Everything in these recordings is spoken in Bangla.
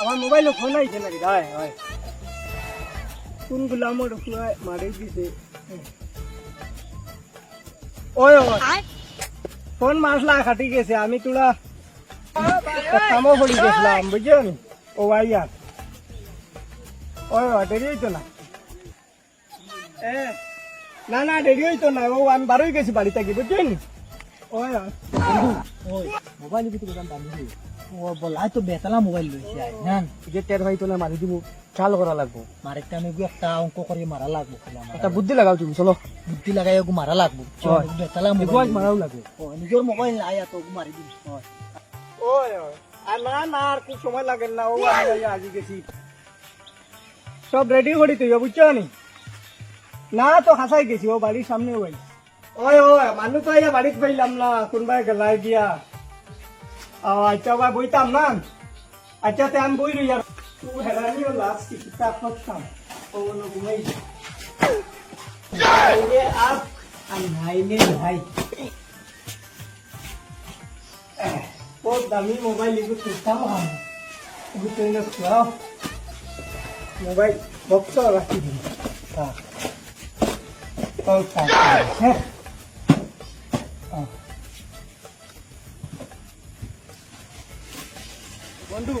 আমার মোবাইলে ফোন আইছে নাকি? হয় হয় কোন গুলামর খুয়ায় মারি দিছে? ওই ওই ফোন মাসলা খাটি গেছে। আমি তোরা একটা কামও করে গেছিলাম বুঝছেন? ও আইয়া ওই দেরি হইতো না। এ না না দেরি হইতো না। ও আমি বারোই গেছি বাড়ি থাকি বুঝছেন? ওই মোবাইল ভিতরে দাম দাম ও বলাই তো বেতালা মোবাইল লইছে আই না? যে টের হইতো না মারি দিব চাল করা লাগবো। মারেকটা আমি একটা অঙ্ক করে মারা লাগবো খেলা একটা বুদ্ধি লাগাও তুমি চলো। বুদ্ধি লাগাই ওগু মারা লাগবো। বেতালা মোবাইল মারাও লাগবে। ও নিজের মোবাইল নাই এত ওগু মারি দিবি। ওই ওই আর না না আর খুব সময় লাগে না ও আমি আজি গেছি। সব রেডি করি তুই বুঝছ নি? না তো হাসাই গেছি ও বাড়ির সামনে ওই ওই ওই মানুষ তো বাড়িতে পাইলাম না কোনবাই গেলাই দিয়া। আচ্ছা বইতাম না? আচ্ছা তে আমি বই রই আর তু হেরানি ও লাস্ট কিতাব পড়তাম ও ঘুমাই দামি মোবাইল লিখে তুলতাম আমি ওই তো না রাখি দিন বন্ধু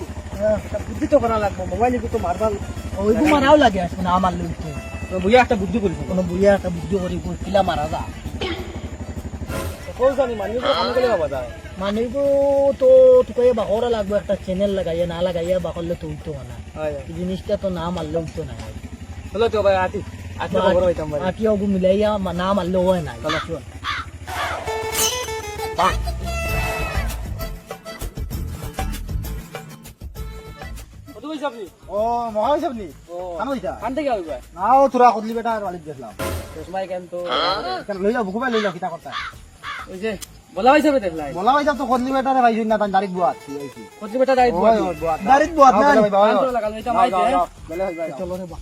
বুদ্ধি তো করা লাগবে মোবাইল তো মারবার ওইগু মারাও লাগে না আমার লইতে বুঝে একটা বুদ্ধি করিস কোনো বুইয়া একটা বুদ্ধি করি কিলা মারা যা। যায়। তো তোকে বাকরা লাগবে একটা চ্যানেল লাগাইয়া না লাগাইয়া বাকরলে তো উঠতো না জিনিসটা তো না মারলে উঠতো না চলো তো ভাই আতি আতি মিলাইয়া না মারলে হয় না চলো। আপনি ও মহা ও। কান থেকে আইবা নাও তোরা কদলি বেটা আর বাড়িতে দেখলাম। চশমাই কেন তো কেন লই যাও বুকুবাই লই যাও কিতা করতা ওই যে বলা হইছে বে দেখলাই বলা হইতা তো কদলি বেটা রে ভাইছি না তান দাড়িত বুয়াত হইছি বেটা দাইত ওই ওই বুয়াত দাড়িত বুয়াত না কান তো লাগাল এটা মাইতে বেলে হই ভাই চলো রে বা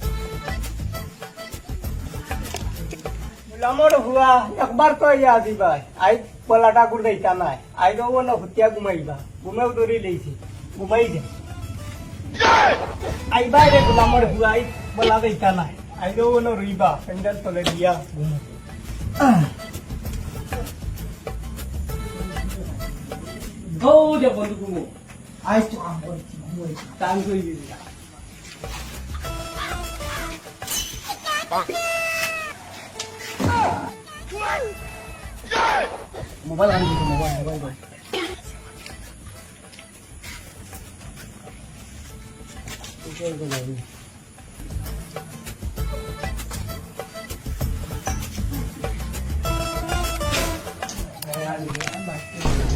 গুলামর হুয়া একবার তো ইয়া দিবা। আই পলাটা গুড় দেইতা নাই। আই দো না হুতিয়া ঘুমাইবা ঘুমেও দরি লইছি ঘুমাই দে। আইবা রে গুলামর হুয়া আই বলা দেইতা নাই। আই দো না রইবা প্যান্ডেল তলে দিয়া। ঘুমো দৌড়ে বন্ধু ঘুমো আইস তো কাম করছি ঘুমোই টান কই দিবি মোবাইল আনি দিবি মোবাইল মোবাইল মোবাইল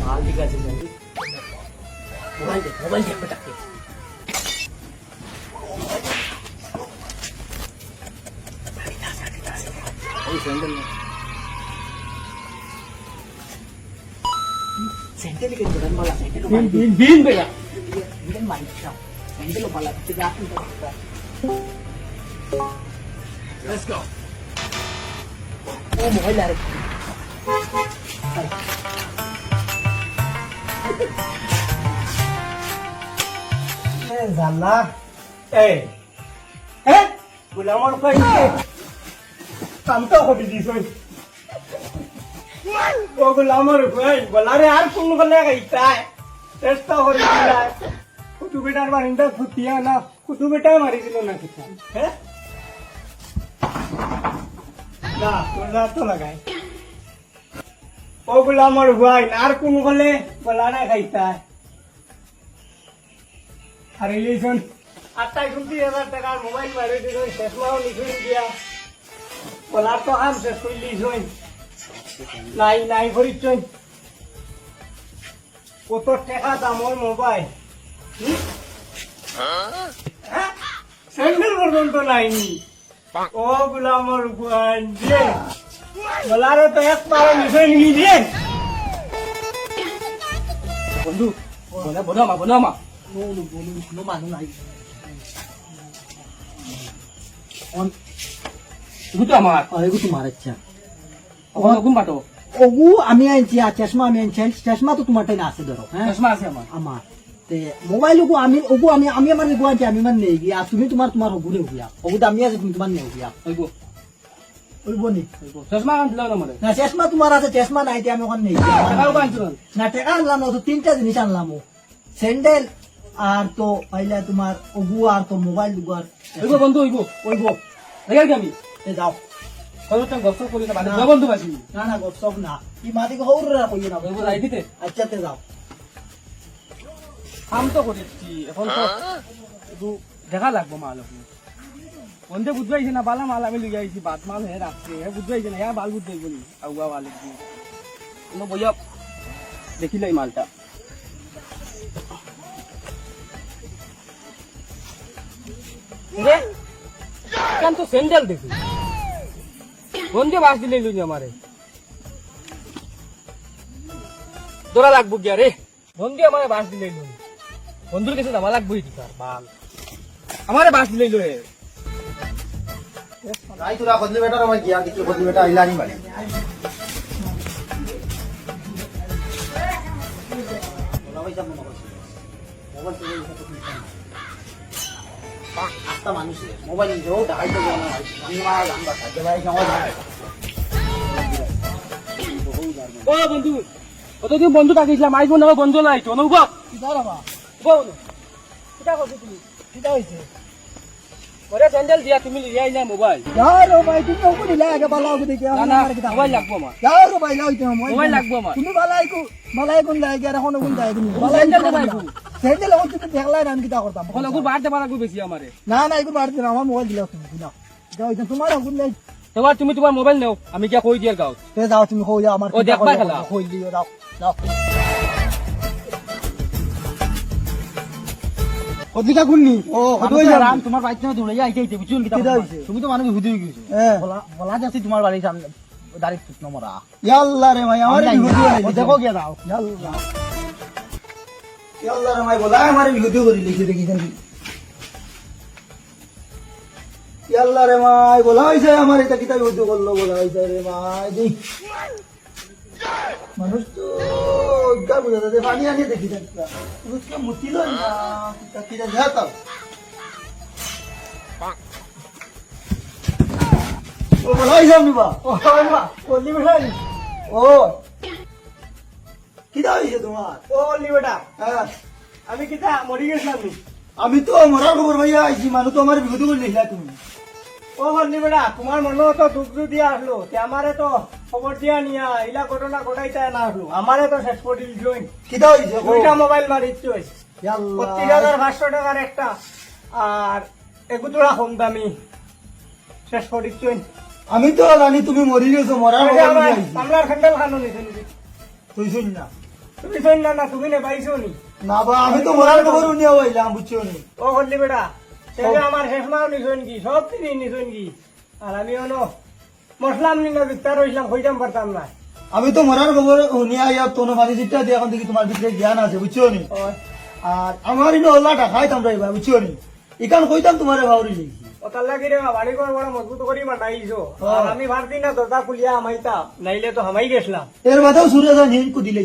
মাল ঠিক আছে মোবাইল দে মোবাইল দে বেটা সেন্টেল কে জোরান মালা সেন্টেল বিন বিন বিন বেটা Bilang malis siya. Hindi lo pala. Tigasin ko. Let's go. Oo, mukha lari. झाला ए हे गुलामर पाहिजे कामतो होती दिसोय ओ गुलामर भाई बोला रे यार तुम बोले गई काय टेस्ट हो रही है कुतु बेटा मारिंदा फुटिया বেটার বারিন্দা ফুটিয়া না কুটু বেটা মারি দিল না কিতা হ্যাঁ না তোর রাত তো লাগাই। ওগুলো আমার ভাই, আর কোন বলে বলা না খাইতা। আর ইলেকশন আটাইশ উনত্রিশ হাজার টাকার মোবাইল মারি দিল শেষ মাহ লিখুন দিয়া। বলা তো আম শেষ করলি নাই নাই করিস কত টাকা দামর মোবাইল? স্যান্ডেল পর্যন্ত নাইনি। ও গুলামর গুয়ান যে বলারে তো একবার লিখে নিয়ে দিয়ে। বন্ধু বনা বনামা বনামা No, no, no, no, no, mano, no, এগুলো আমার। Oh, itu তোমার আচ্ছা। ঘুম পাঠো ওগু আমি আনছি আর চশমা আমি আনছি। চশমা তো তোমার টাইনে আছে ধরো হ্যাঁ? চশমা আছে আমার। আমার। তে মোবাইল ওগো আমি ওগো আমি আমি আমার গুয়াহাটি আমি মানে নেই গিয়া তুমি তোমার তোমার হবুরে হইয়া ওগুলো আমি আছে তুমি তোমার নেই গিয়া হইব। হইব নি? চশমা আন না মানে না চেষ্মা তোমার আছে চেষ্মা নাই আমি ওখানে নেই না টেকা আনলাম না। তো তিনটা জিনিস আনলাম ও স্যান্ডেল আর তো পাইলে তোমার ওগু আর তো মোবাইল দুগু আর হইব বন্ধু হইব ওইব দেখে কি আমি? এ যাও। গপ্প করি না বন্ধু পাইছি। না না গপ সব না। কি মাটিকে হৌরা কইয়ে না আচ্ছা তে যাও। কাম তো করেছি এখন তো শুধু দেখা লাগবো মাল আপনি বন্ধে বুঝতে পারছি না, বালা মাল আমি লিখে আইছি বাদ মাল হে রাখছে হে বুঝতে পারছি না হ্যাঁ বাল বুঝতে বলি আগুয়া মাল কোনো বইয়া দেখিলাই মালটা। কেন তো স্যান্ডেল দেখি। বন্ধে বাস দিলে লুনি আমারে দৌড়া লাগবো গিয়া রে বন্ধু আমারে বাস দিলে লুনি বন্ধুর কাছে যাওয়া লাগবো এটি তার বাল। আমারে বাস দিলে লুয়ে। যাই তোরা বদলি বেটার আমার গিয়া দেখি বদলি বেটা আইলা নি বাড়ি একটা মানুষ মোবাইল নিয়ে যাও দেখাইতে যাও। না আমি মারা জানবা থাকে ভাই সময় ও বন্ধু কতদিন বন্ধু থাকিছিলাম? আইব না বন্ধু নাই তো নৌব কিটা কিটা করছ তুমি? কিটা হইছে ওরে স্যান্ডেল দিয়া তুমি লিয়ে আইনা মোবাইল। যাও ভাই তুমি ওগু দিলা আগে বালা ওগু দেখি না না মোবাইল লাগবো আমার যাও ভাই লাও তুমি মোবাইল লাগবো আমার তুমি বালাই কো বালাই কোন লাগে আর এখন কোন লাগে তুমি। বালাই স্যান্ডেল দেবাই স্যান্ডেল এখন তুমি দেখলাই না আমি কিটা করতাম এখন ওগুলো বার দেবা লাগবো বেশি আমারে না না এগুলো বাড়তে না আমার মোবাইল দিলাও তুমি দিলাও যাও তোমার ওগুলো লাই তোমার তুমি তোমার মোবাইল নেও আমি কিয়া কই দিয়ার গাঁও তে যাও তুমি হই যাও আমার ও, দেখবা খেলা। দিও যাও। কদিকা গুননি ও হদুই হদুই। রাম তোমার বাইক না দৌড়ে আইতে আইতে বুঝুন কিটা তুমি তো মানুষ হুদুই গেছো। বলা বলা যাচ্ছে তোমার বাড়ির সামনে দাঁড়িয়ে ঠিক নমরা ইয়াল্লা রে ভাই আমার। করে দেখো গিয়া দাও। ইয়াল্লা ইয়াল্লা রে ভাই বলা আমার ভিডিও করে লিখে দেখিছেন ইয়াল্লা রে ভাই বলা হইছে আমার এটা কিতা ভিডিও করল বলা হইছে রে ভাই দেখ মানুষ তো গা বুঝা যাচ্ছে পানি আনিয়ে মানুষ কে মুতিল না কিতা কিতা ও বলা হইছে আমি বা ও বা বললি ভাই ও। কিতা হইছে তোমার? ও অলি বেটা। হ্যাঁ। আমি কিতা মরি গেছিলাম? আমি তো মরার খবর ভাইয়া আইছি মানুষ তো আমার বিপদ করে লিখলা তুমি। ও অলি বেটা তোমার মনে তো দুঃখ দিয়া আসলো তে আমারে তো খবর দিয়া নিয়া ইলা ঘটনা ঘটাইতে না আসলো আমারে তো শেষ কিতা হইছে দুইটা মোবাইল মারিচ্ছ ইয়াল্লাহ। পঁচিশ হাজার পাঁচশো টাকার একটা। আর কম দামি শেষ করিচ্ছ আমি তো জানি তুমি মরি গেছো মরার আমার আমরা খেন্ডেল খানো নিছে তুই শুন না। তুমি শোন না না তুমি নে পাইছো নি। না বা আমি তো মরার খবর নিয়ে আইলাম বুঝছ নি। ও হল্লি বেটা সেটা আমার শেষ মাও নিছন কি সব তিনি নিছন কি আর আমি অন মশলাম নি না হইলাম হইতাম পারতাম না আমি তো মরার খবর আইয়া তোনো পানি চিটটা দিয়ে এখন দেখি তোমার ভিতরে জ্ঞান আছে বুঝছ নি? আর আমার ইনো ওলাটা খাইতাম রে ভাই বুঝছ নি? ইকান কইতাম তোমারে ভাউরি লাগি রে বাড়ি করে বড় মজবুত করি বানাইছো। আর আমি ভারতি না দরজা খুলিয়া হামাইতা নাইলে তো হামাই গেছিলাম। এর বাদেও সুরে যা নিন কু দিলে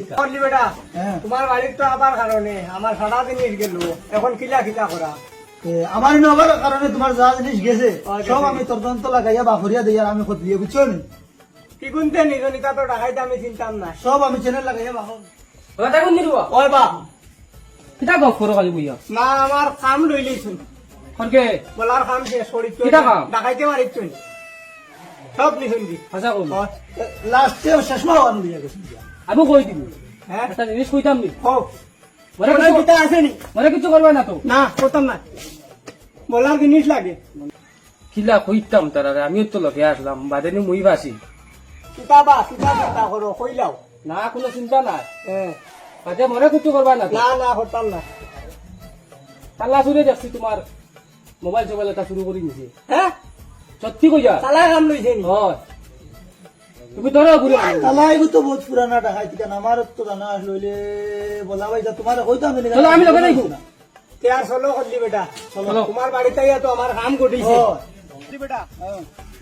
তোমার বাড়ির তো আবার কারণে আমার সারা জিনিস গেল এখন কিলা কিলা করা আমার আবার কারণে তোমার যা জিনিস গেছে ও। সব আমি তদন্ত লাগাইয়া বাফরিয়া দিয়ে আমি খত দিয়ে বুঝছ নি? কি গুনতে নিজনিতা তো ডাকাইতে আমি চিন্তাম না সব আমি চ্যানেল লাগাইয়া বাফর কথা কোন দিলুয়া ওই বা কিটা গপ করো খালি বইয়া না আমার কাম লইলেইছুন খনকে বলার কাম শেষ করি কিটা কাম? ডাকাইতে মারিছুন সব নিছুন কি হাসা কম লাস্টে শেষমা হওয়ানো দিয়ে গেছে আমি কই দিব হ্যাঁ একটা জিনিস কইতাম নি? হোক মরে কিছু আছে নি? মরে কিছু করবে না তো? না করতাম না বলার জিনিস লাগে? কিলা কইতাম তারা আমিও তো লগে আসলাম বাদে নি মুই বাসি। কিতা বা কিতা করো কইলাও। না কোনো চিন্তা নাই। হ্যাঁ বাদে মরে কিছু করবা না না না করতাম না। তাল্লা চুরে দেখছি তোমার মোবাইল চোবাইল এটা শুরু করে নিছে। হ্যাঁ? সত্যি কইয়া? চালা কাম লইছে হয়। তুমি ধরো ঘুরে তালা এগু তো বহুত পুরানা ডাকাই ঠিকান আমার তো জানা লইলে বলা ভাই তোমার কইতাম আমি আমি লগে যাইবো তে চলো করলি বেটা? তোমার বাড়িতে তো আমার কাম করিছে বেটা।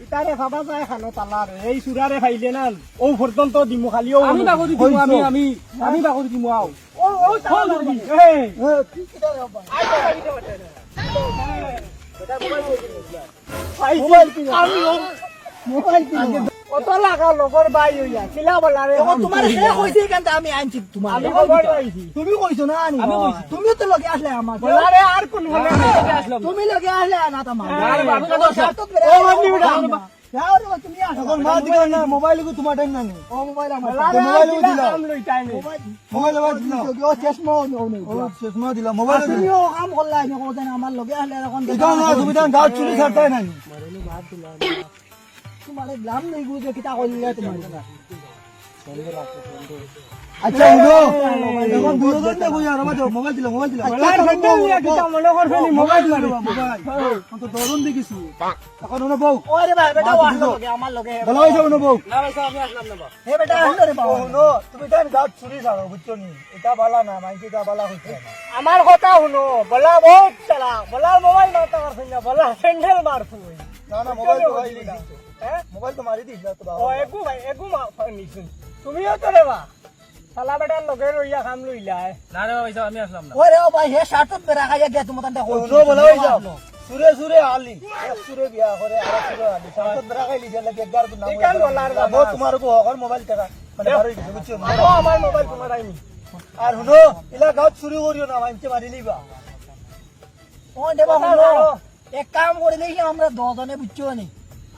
ইতারে ভাবা যায় খানো তালার এই চূড়ারে ফাইলে না। ও পর্যন্ত দিমু খালি। আমি দিমু আমি আমি আমি বাগরি দিমু আও। ও ও মোবাইল মোবাইল কিনো? কত লাগা লগর বাই হইয়া কিলা বলা রে তোমার হে কইছে কেন আমি আনছি তোমার আমি খবর পাইছি তুমি কইছো না আনি আমি কইছি। তুমিও তো লগে আসলে আমার বলা রে আর কোন বলে তুমি লগে আসলে না তোমার ও বেটা। যাও রে, তুমি আসো মা না মোবাইল কো তোমার টাইম নাই। ও মোবাইল আমার মোবাইল কিলা দিলা। কাম নে মোবাইল আবার দিল। ও চশমা ও নেই। ও চশমা দিলা। মোবাইল দিল। তুমিও কাম করলা আমি কোথায় আমার লগে আসলে এখন না তুমি তোমার আচ্ছা শুনো এখন দুজন না কই আর আমার মোবাইল দিলা মোবাইল দিলা। বলা ফেটে মনে করবে মোবাইল মারি মোবাইল। তো দরুন দেখিছো। এখন ওনা বউ। ওরে ভাই বেটা ও আসলো আমার লগে। ভালো হইছে ওনা বউ? না ভাই আমি আসলাম না হে বেটা আসলো রে বাবা। শুনো তুমি তার গাছ চুরি ছাড়ো বুঝছ নি? এটা বালা না মাইকি এটা বালা হইছে আমার কথা শুনো বলা বহুত চালা বলা মোবাইল মারতে পারছেন না বলা স্যান্ডেল মারছু। না না মোবাইল তো হ্যাঁ? মোবাইল তো মারি দিছ তো ও একু ভাই একু নিছুন তুমিও তো রে বা শালা বেটার লগে রইয়া খাম লইলা না রে ভাই আমি আসলাম না। ওরে ভাই হে শার্টত বেরা খাইয়া গিয়া তোমার তান্তে শুনো বলা হইছে সুরে সুরে আলি। এক সুরে বিয়া করে আর সুরে আলি। সাত বেরা খাইলি যে লাগে একবার তো নাম ইকান বলার বাবা। তোমার কো হকর মোবাইল টাকা মানে মারি দিছ বুঝছ আমার মোবাইল তোমার আইনি। আর শুনো ইলা গাছ চুরি করিও না মানতে মারি লিবা ও দেবা এক কাম করে দেখি আমরা দজনে বুঝছ নি।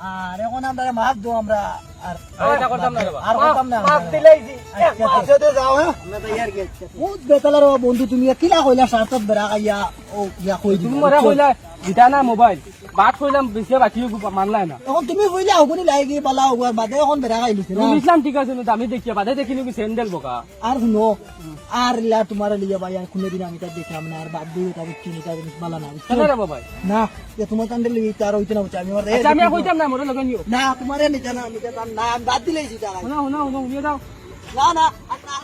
আর এখন আমরা মাছ দো আমরা আর আর করতাম না আর করতাম না। মাপ দিলাইছি আচ্ছা যাও হ্যাঁ। বহুত বেতালার বন্ধু তুমি কিলা কইলা? শার্টত বেড়া খাইয়া ও ইয়া কই তুমি কইলা দিতা না মোবাইল। বাদ কইলাম বেশি বাকি মানলাই না। এখন তুমি কইলা হগুনি লাগি বালা হগুয়ার বাদে এখন বেরা খাই লিছে না? ইসলাম ঠিক আছে আমি দেখি বাদে দেখি নাকি স্যান্ডেল বোকা আর শুনো আর লা তোমার লিয়া ভাই আর কোনদিন আমি তার দেখলাম না আর বাদ দিয়ে তার চিনি তার জিনিস বালা না? কেন রে বাবা না যে তোমার কান্দে লিগে তার হইতে না আমি আমার আচ্ছা আমি কইতাম না মোরে লগে নিও। না তোমার নিতে না নিতে না না বাদ দিলেই সেটা শুনা শুনা শুনা শুনিয়ে দাও না না না